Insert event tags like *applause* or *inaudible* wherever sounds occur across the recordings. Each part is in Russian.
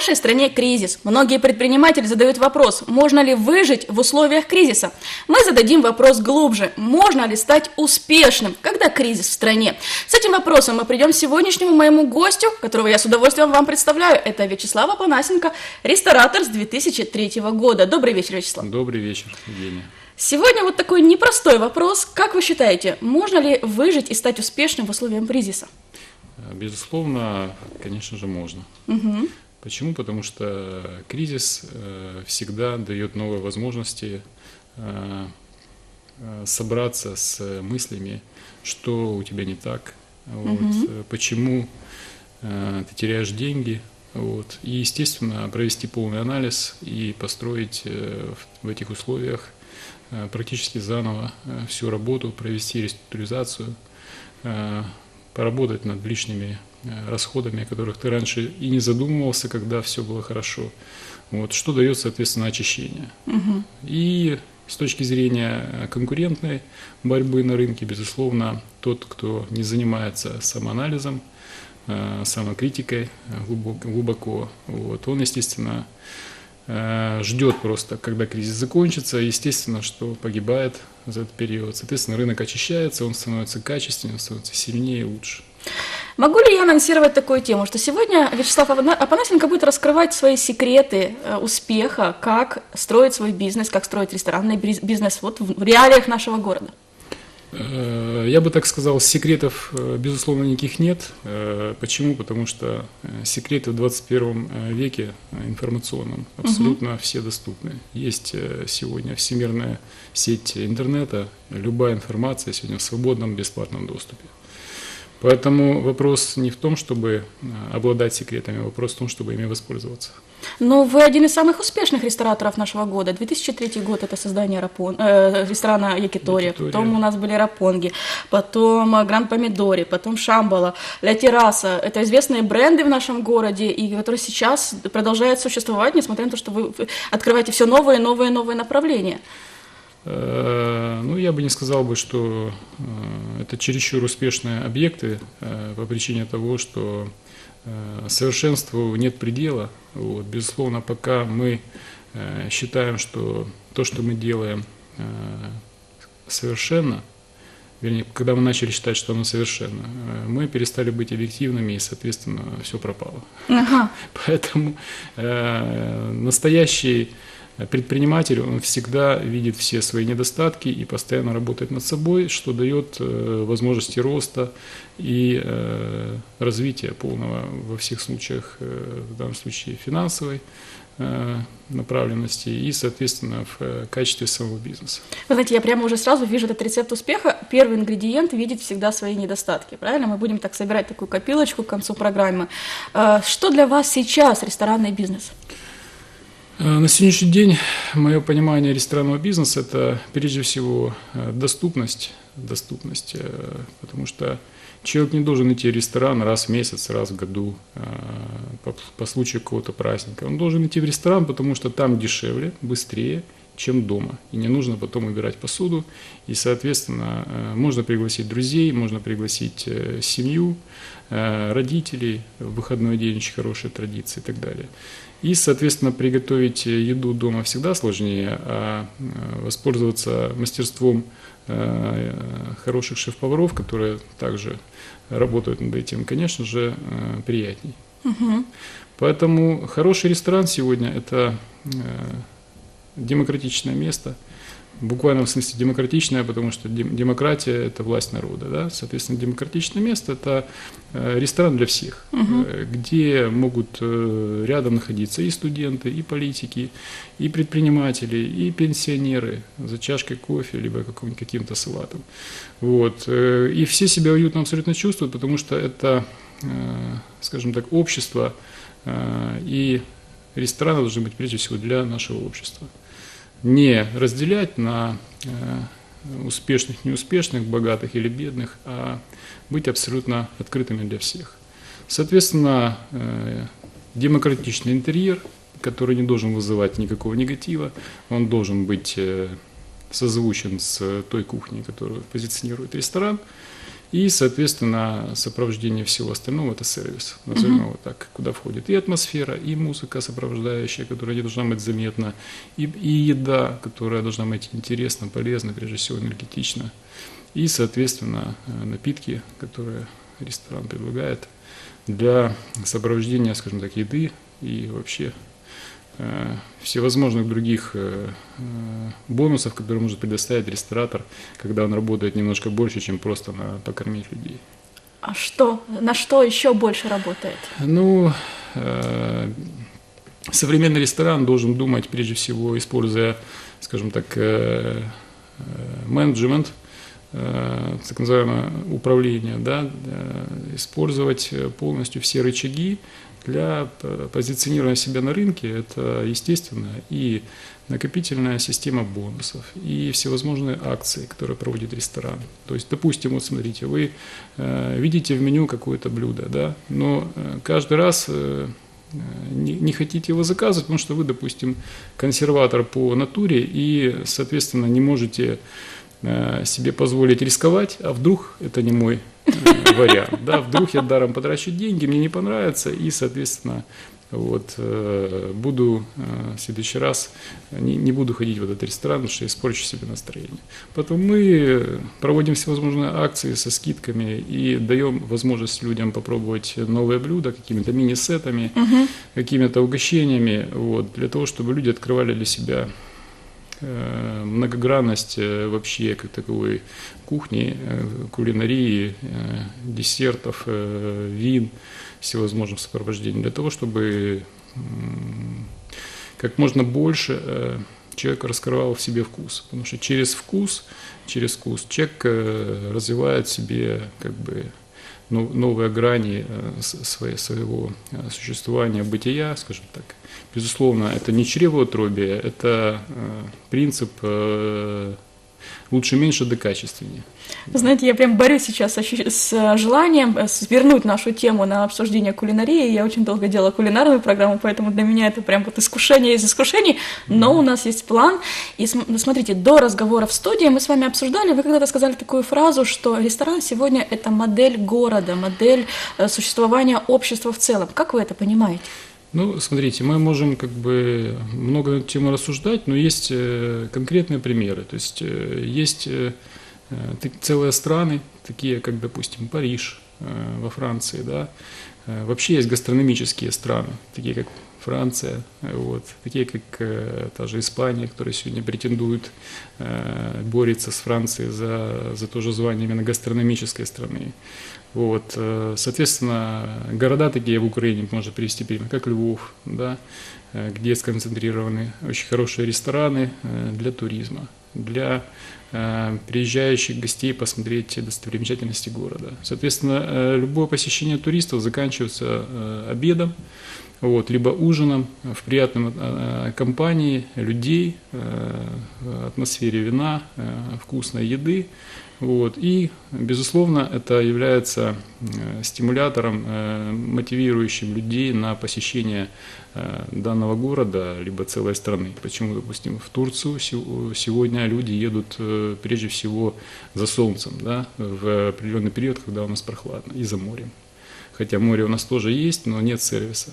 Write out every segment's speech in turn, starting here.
В нашей стране кризис. Многие предприниматели задают вопрос, можно ли выжить в условиях кризиса. Мы зададим вопрос глубже, можно ли стать успешным, когда кризис в стране. С этим вопросом мы придем к сегодняшнему моему гостю, которого я с удовольствием вам представляю. Это Вячеслав Апанасенко, ресторатор с 2003 года. Добрый вечер, Вячеслав. Добрый вечер, Евгения. Сегодня вот такой непростой вопрос. Как вы считаете, можно ли выжить и стать успешным в условиях кризиса? Безусловно, конечно же, можно. Угу. Почему? Потому что кризис э, всегда дает новые возможности э, э, собраться с мыслями, что у тебя не так, вот, угу. почему ты теряешь деньги, вот, и, естественно, провести полный анализ и построить в этих условиях практически заново всю работу, провести реструктуризацию, поработать над лишними Э, расходами, о которых ты раньше и не задумывался, когда все было хорошо. Вот, что дает, соответственно, очищение. Угу. И с точки зрения конкурентной борьбы на рынке, безусловно, тот, кто не занимается самоанализом, э, самокритикой глубоко, глубоко вот, он, естественно, э, ждет просто, когда кризис закончится, естественно, что погибает за этот период. Соответственно, рынок очищается, он становится качественнее, становится сильнее и лучше. Могу ли я анонсировать такую тему, что сегодня Вячеслав Апанасенко будет раскрывать свои секреты э, успеха, как строить свой бизнес, как строить ресторанный бизнес вот в реалиях нашего города? Э, я бы так сказал, секретов, э, безусловно, никаких нет. Почему? Потому что секреты в 21 веке информационном абсолютно угу. все доступны. Есть сегодня всемирная сеть интернета, любая информация сегодня в свободном, бесплатном доступе. Поэтому вопрос не в том, чтобы э, обладать секретами, а вопрос в том, чтобы ими воспользоваться. Но вы один из самых успешных рестораторов нашего года. 2003 год – это создание рапон, э, ресторана Якитори, Якитория. потом у нас были Рапонги, потом э, Гранд Помидори, потом Шамбала, Ля Терраса. Это известные бренды в нашем городе, и которые сейчас продолжают существовать, несмотря на то, что вы открываете все новые, новые, новые направления. Э, ну, я бы не сказал бы, что э, это чересчур успешные объекты э, по причине того, что совершенству нет предела. Вот. Безусловно, пока мы считаем, что то, что мы делаем, совершенно, вернее, когда мы начали считать, что оно совершенно, мы перестали быть объективными и, соответственно, все пропало. Ага. *laughs* Поэтому настоящий предприниматель, он всегда видит все свои недостатки и постоянно работает над собой, что дает э, возможности роста и э, развития полного во всех случаях, э, в данном случае финансовой направленности и, соответственно, в качестве самого бизнеса. Вы знаете, я прямо уже сразу вижу этот рецепт успеха. Первый ингредиент – видеть всегда свои недостатки, правильно? Мы будем так собирать такую копилочку к концу программы. Что для вас сейчас ресторанный бизнес? Э, на сегодняшний день мое понимание ресторанного бизнеса – это прежде всего э, доступность, доступность, э, потому что человек не должен идти в ресторан раз в месяц, раз в году по, по случаю какого-то праздника. Он должен идти в ресторан, потому что там дешевле, быстрее, чем дома. И не нужно потом убирать посуду. И, соответственно, можно пригласить друзей, можно пригласить семью, родителей. В выходной день очень хорошая традиция и так далее. И, соответственно, приготовить еду дома всегда сложнее, а э, воспользоваться мастерством э, хороших шеф-поваров, которые также работают над этим, конечно же, э, приятней. Угу. Поэтому хороший ресторан сегодня – это демократичное место – в буквальном смысле демократичная, потому что демократия – это власть народа. Да? Соответственно, демократичное место – это э, ресторан для всех, угу. где могут э, рядом находиться и студенты, и политики, и предприниматели, и пенсионеры за чашкой кофе, либо каким-то салатом. Вот. И все себя уютно абсолютно чувствуют, потому что это, скажем так, общество, и рестораны должны быть прежде всего для нашего общества не разделять на э, успешных, неуспешных, богатых или бедных, а быть абсолютно открытыми для всех. Соответственно, э, демократичный интерьер, который не должен вызывать никакого негатива, он должен быть э, созвучен с той кухней, которую позиционирует ресторан. И, соответственно, сопровождение всего остального – это сервис, назовем его так, куда входит и атмосфера, и музыка сопровождающая, которая не должна быть заметна, и, и еда, которая должна быть интересна, полезна, прежде всего энергетична, и, соответственно, э, напитки, которые ресторан предлагает для сопровождения, скажем так, еды и вообще всевозможных других э, э, бонусов, которые может предоставить ресторатор, когда он работает немножко больше, чем просто на покормить людей. А что, на что еще больше работает? Ну, современный ресторан должен думать прежде всего, используя, скажем так, менеджмент, так называемое управление, да, использовать полностью все рычаги для позиционирования себя на рынке это, естественно, и накопительная система бонусов, и всевозможные акции, которые проводит ресторан. То есть, допустим, вот смотрите, вы э, видите в меню какое-то блюдо, да, но э, каждый раз э, не, не хотите его заказывать, потому что вы, допустим, консерватор по натуре и, соответственно, не можете э, себе позволить рисковать, а вдруг это не мой вариант. Да, вдруг я даром потрачу деньги, мне не понравится, и, соответственно, вот, э, буду э, в следующий раз, не, не буду ходить в этот ресторан, потому что испорчу себе настроение. Поэтому мы проводим всевозможные акции со скидками и даем возможность людям попробовать новые блюда какими-то мини-сетами, угу. какими-то угощениями, вот, для того, чтобы люди открывали для себя многогранность э, вообще как таковой кухни, э, кулинарии, десертов, вин, всевозможных сопровождений, для того, чтобы как можно больше человек раскрывал в себе вкус. Потому что через вкус, через вкус человек развивает в себе как бы новые грани своего существования, бытия, скажем так. Безусловно, это не чревоутробие, это э, принцип э, лучше меньше да качественнее. знаете, я прям борюсь сейчас с желанием э, свернуть нашу тему на обсуждение кулинарии. Я очень долго делала кулинарную программу, поэтому для меня это прям вот искушение из искушений. Но у нас есть план. И смотрите, до разговора в студии мы с вами обсуждали, вы когда-то сказали такую фразу, что ресторан сегодня это модель города, модель существования общества в целом. Как вы это понимаете? Ну, смотрите, мы можем как бы много на тему рассуждать, но есть э, конкретные примеры. То есть э, есть э, целые страны, такие как, допустим, Париж во Франции, да. Вообще есть гастрономические страны, такие как Франция, вот, такие как та же Испания, которая сегодня претендует, борется с Францией за, за то же звание именно гастрономической страны. Вот, э, соответственно, города такие в Украине можно привести пример, как Львов, да, э, где сконцентрированы очень хорошие рестораны э, для туризма, для приезжающих гостей посмотреть достопримечательности города. Соответственно, любое посещение туристов заканчивается обедом, вот, либо ужином в приятной компании людей, атмосфере вина, вкусной еды, вот. И, безусловно, это является э, стимулятором, э, мотивирующим людей на посещение э, данного города, либо целой страны. Почему, допустим, в Турцию сегодня люди едут прежде всего за солнцем, да, в определенный период, когда у нас прохладно, и за морем. Хотя море у нас тоже есть, но нет сервиса.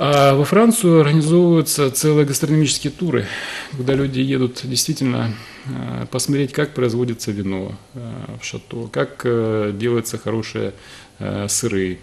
А во Францию организовываются целые гастрономические туры, куда люди едут действительно э, посмотреть, как производится вино э, в шато, как э, делаются хорошие сыры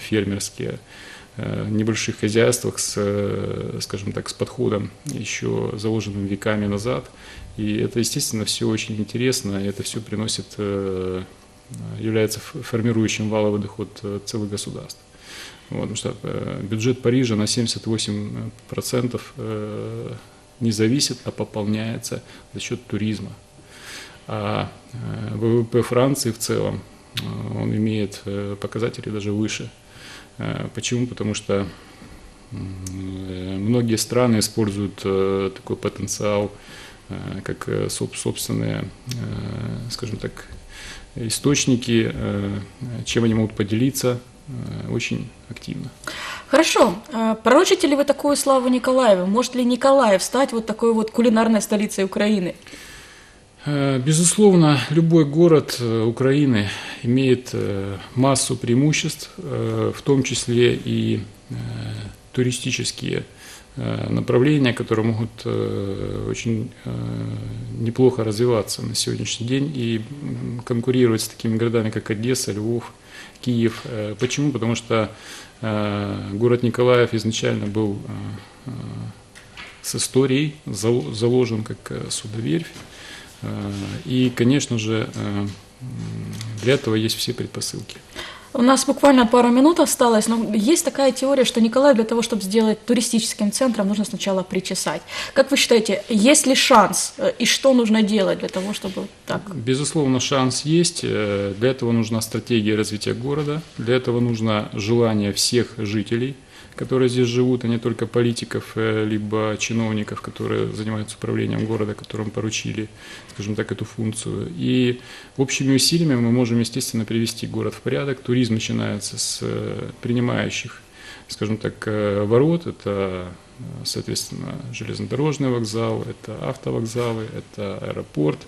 фермерские, небольших хозяйствах с, скажем так, с подходом еще заложенным веками назад. И это, естественно, все очень интересно, и это все приносит, является формирующим валовый доход целых государств. Вот, потому что э, бюджет Парижа на 78% э, не зависит, а пополняется за счет туризма. А э, ВВП Франции в целом, он имеет показатели даже выше. Почему? Потому что многие страны используют такой потенциал, как собственные, скажем так, источники, чем они могут поделиться очень активно. Хорошо. А пророчите ли вы такую славу Николаеву? Может ли Николаев стать вот такой вот кулинарной столицей Украины? Э, безусловно, любой город э, Украины имеет э, массу преимуществ, в том числе и туристические направления, которые могут очень неплохо развиваться на сегодняшний день и конкурировать с такими городами, как Одесса, Львов, Киев. Почему? Потому что город Николаев изначально был с историей, заложен как судоверфь. Э, и, конечно же, э, для этого есть все предпосылки. У нас буквально пару минут осталось, но есть такая теория, что Николай для того, чтобы сделать туристическим центром, нужно сначала причесать. Как вы считаете, есть ли шанс э, и что нужно делать для того, чтобы так? Безусловно, шанс есть. Для этого нужна стратегия развития города, для этого нужно желание всех жителей – которые здесь живут, а не только политиков, э, либо чиновников, которые занимаются управлением города, которым поручили, скажем так, эту функцию. И общими усилиями мы можем, естественно, привести город в порядок. Туризм начинается с э, принимающих, скажем так, э, ворот. Это соответственно, железнодорожный вокзал, это автовокзалы, это аэропорт,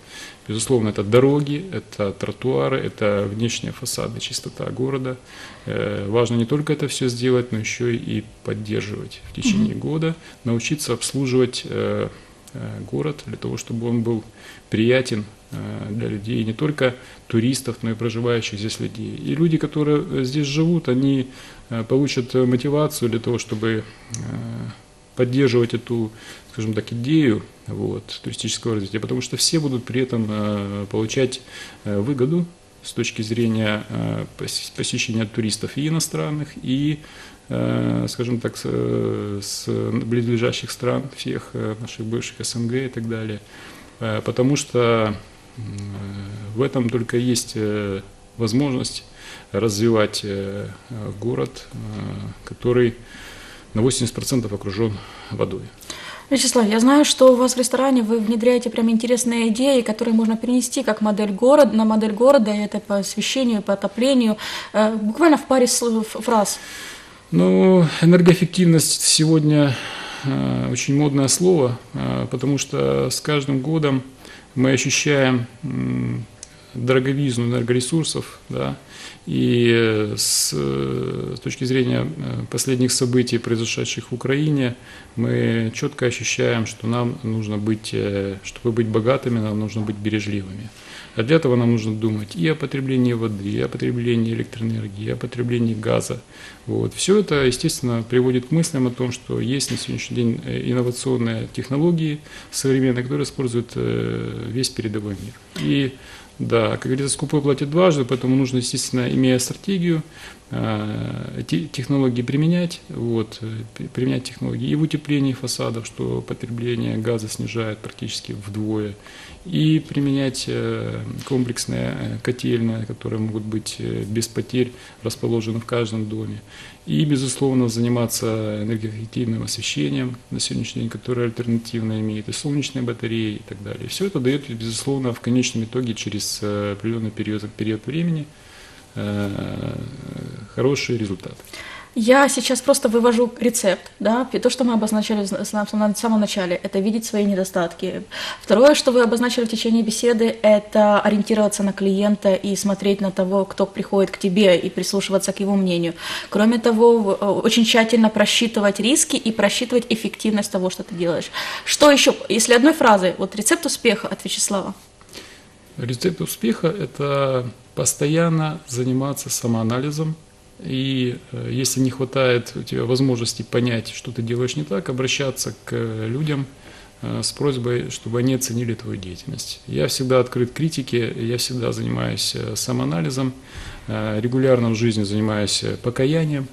безусловно, это дороги, это тротуары, это внешние фасады, чистота города. Э, важно не только это все сделать, но еще и поддерживать в течение mm-hmm. года, научиться обслуживать э, э, город для того, чтобы он был приятен для людей, не только туристов, но и проживающих здесь людей. И люди, которые здесь живут, они получат мотивацию для того, чтобы поддерживать эту, скажем так, идею вот, туристического развития, потому что все будут при этом э, получать э, выгоду с точки зрения э, посещения туристов и иностранных, и, скажем так, с близлежащих стран, всех наших бывших СНГ и так далее. Потому что в этом только есть возможность развивать город, который на 80% окружен водой. Вячеслав, я знаю, что у вас в ресторане вы внедряете прям интересные идеи, которые можно перенести как модель города, на модель города, и это по освещению, по отоплению, э, буквально в паре фраз. Ну, энергоэффективность сегодня э, очень модное слово, э, потому что с каждым годом мы ощущаем дороговизну энергоресурсов, да, и э, с, э, с точки зрения э, последних событий, произошедших в Украине, мы четко ощущаем, что нам нужно быть, чтобы быть богатыми, нам нужно быть бережливыми. А для этого нам нужно думать и о потреблении воды, и о потреблении электроэнергии, и о потреблении газа. Вот. Все это, естественно, приводит к мыслям о том, что есть на сегодняшний день инновационные технологии современные, которые используют весь передовой мир. И да, как говорится, скупой платит дважды, поэтому нужно, естественно, имея стратегию, технологии применять, вот, применять технологии и в утеплении фасадов, что потребление газа снижает практически вдвое, и применять э, комплексные э, котельные, которые могут быть без потерь расположены в каждом доме. И, безусловно, заниматься энергоэффективным освещением на сегодняшний день, которое альтернативно имеет, и солнечные батареи и так далее. Все это дает, безусловно, в конечном итоге через э, определенный период, период времени э, хороший результат. Я сейчас просто вывожу рецепт, да, то, что мы обозначали в самом начале, это видеть свои недостатки. Второе, что вы обозначили в течение беседы, это ориентироваться на клиента и смотреть на того, кто приходит к тебе и прислушиваться к его мнению. Кроме того, э, очень тщательно просчитывать риски и просчитывать эффективность того, что ты делаешь. Что еще, если одной фразой, вот рецепт успеха от Вячеслава? Рецепт успеха – это постоянно заниматься самоанализом, и э, если не хватает у тебя возможности понять, что ты делаешь не так, обращаться к людям э, с просьбой, чтобы они оценили твою деятельность. Я всегда открыт критике, я всегда занимаюсь э, самоанализом, регулярно в жизни занимаюсь покаянием.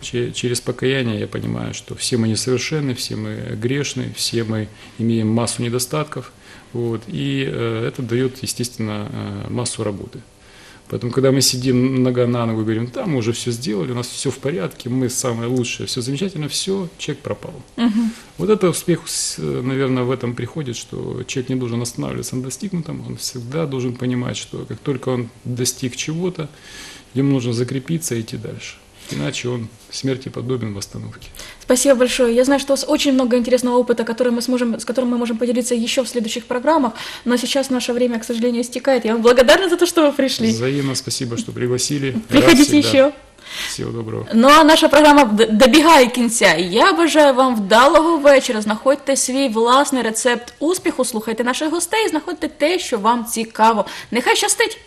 Через покаяние я понимаю, что все мы несовершенны, все мы грешны, все мы имеем массу недостатков. Вот, и это дает, естественно, массу работы. Поэтому, когда мы сидим нога на ногу и говорим, да, мы уже все сделали, у нас все в порядке, мы самое лучшее, все замечательно, все, человек пропал. Угу. Вот это успех, наверное, в этом приходит, что человек не должен останавливаться на достигнутом, он всегда должен понимать, что как только он достиг чего-то, ему нужно закрепиться и идти дальше. Иначе он смерти подобен в остановке. Спасибо большое. Я знаю, что у вас очень много интересного опыта, который мы сможем, с которым мы можем поделиться еще в следующих программах, но сейчас наше время, к сожалению, истекает. Я вам благодарна за то, что вы пришли. Взаимно спасибо, что пригласили. Рад Приходите всегда. еще. Всего доброго. Ну а наша програма д- добігає кінця. Я бажаю вам вдалого вечора. Знаходьте свій власний рецепт успіху, слухайте наших гостей, знаходьте те, що вам цікаво. Нехай щастить!